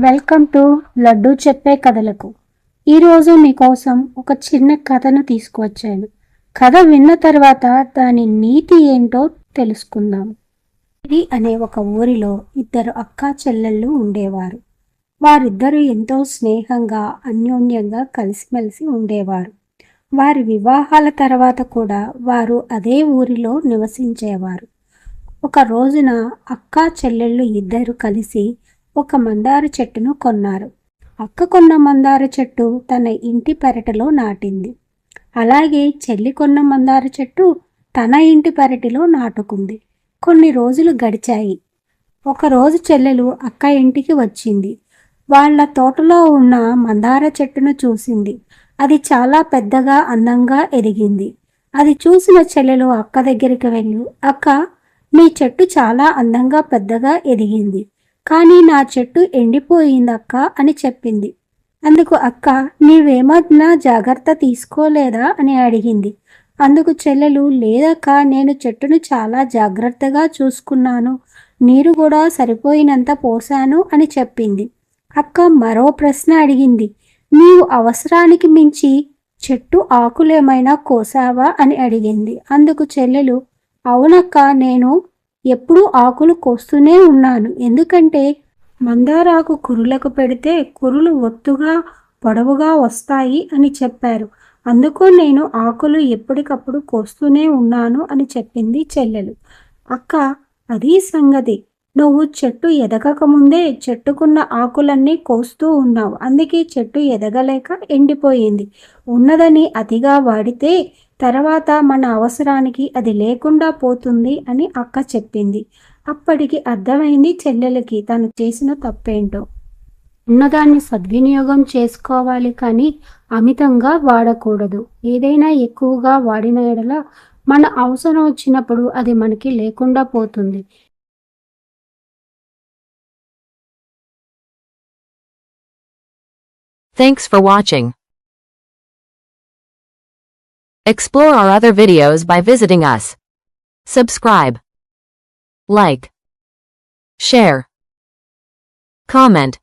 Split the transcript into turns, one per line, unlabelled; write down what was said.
Welcome to laddu చెప్పే కథలకు. ఈరోజు మీకోసం ఒక చిన్న కథను తీసుకువచ్చాను. కథ విన్న తర్వాత దాని నీతి ఏంటో తెలుసుకుందాం. ఇది అనే ఒక ఊరిలో ఇద్దరు అక్కా చెల్లెళ్ళు ఉండేవారు. వారిద్దరూ ఎంతో స్నేహంగా అన్యోన్యంగా కలిసిమెలిసి ఉండేవారు. వారి వివాహాల తర్వాత కూడా వారు అదే ఊరిలో నివసించేవారు. ఒక రోజున అక్కా చెల్లెళ్ళు ఇద్దరు కలిసి ఒక మందార చెట్టును కొన్నారు. అక్క కొన్న మందార చెట్టు తన ఇంటి పెరటిలో నాటింది. అలాగే చెల్లి కొన్న మందార చెట్టు తన ఇంటి పెరటిలో నాటుకుంది. కొన్ని రోజులు గడిచాయి. ఒకరోజు చెల్లెలు అక్క ఇంటికి వచ్చింది. వాళ్ళ తోటలో ఉన్న మందార చెట్టును చూసింది. అది చాలా పెద్దగా అందంగా ఎదిగింది అది చూసిన చెల్లెలు అక్క దగ్గరికి వెళ్ళి. అక్క మీ చెట్టు చాలా అందంగా పెద్దగా ఎదిగింది కానీ నా చెట్టు ఎండిపోయిందక్క అని చెప్పింది. అందుకు అక్క నీవేమన్నా జాగ్రత్త తీసుకోలేదా అని అడిగింది. అందుకు చెల్లెలు లేదక్క నేను చెట్టును చాలా జాగ్రత్తగా చూసుకున్నాను. నీరు కూడా సరిపోయినంత పోసాను అని చెప్పింది. అక్క మరో ప్రశ్న అడిగింది. నీవు అవసరానికి మించి చెట్టు ఆకులేమైనా కోసావా అని అడిగింది. అందుకు చెల్లెలు అవునక్క నేను ఎప్పుడూ ఆకులు కోస్తూనే ఉన్నాను. ఎందుకంటే మందారాకు కురులకు పెడితే కురులు ఒత్తుగా పొడవుగా వస్తాయి అని చెప్పారు. అందుకు నేను ఆకులు ఎప్పటికప్పుడు కోస్తూనే ఉన్నాను అని చెప్పింది చెల్లెలు. అక్క అది సంగతి. నువ్వు చెట్టు ఎదగకముందే చెట్టుకున్న ఆకులన్నీ కోస్తూ ఉన్నావు. అందుకే చెట్టు ఎదగలేక ఎండిపోయింది. ఉన్నదని అతిగా వాడితే తర్వాత మన అవసరానికి అది లేకుండా పోతుంది అని అక్క చెప్పింది. అప్పటికి అర్థమైంది చెల్లెలకి తను చేసిన తప్పేంటో. ఉన్నదాన్ని సద్వినియోగం చేసుకోవాలి కానీ అమితంగా వాడకూడదు. ఏదైనా ఎక్కువగా వాడిన ఎడల మన అవసరం వచ్చినప్పుడు అది మనకి లేకుండా పోతుంది.
Thanks for watching Explore our other videos by visiting us. Subscribe. Like. Share. Comment.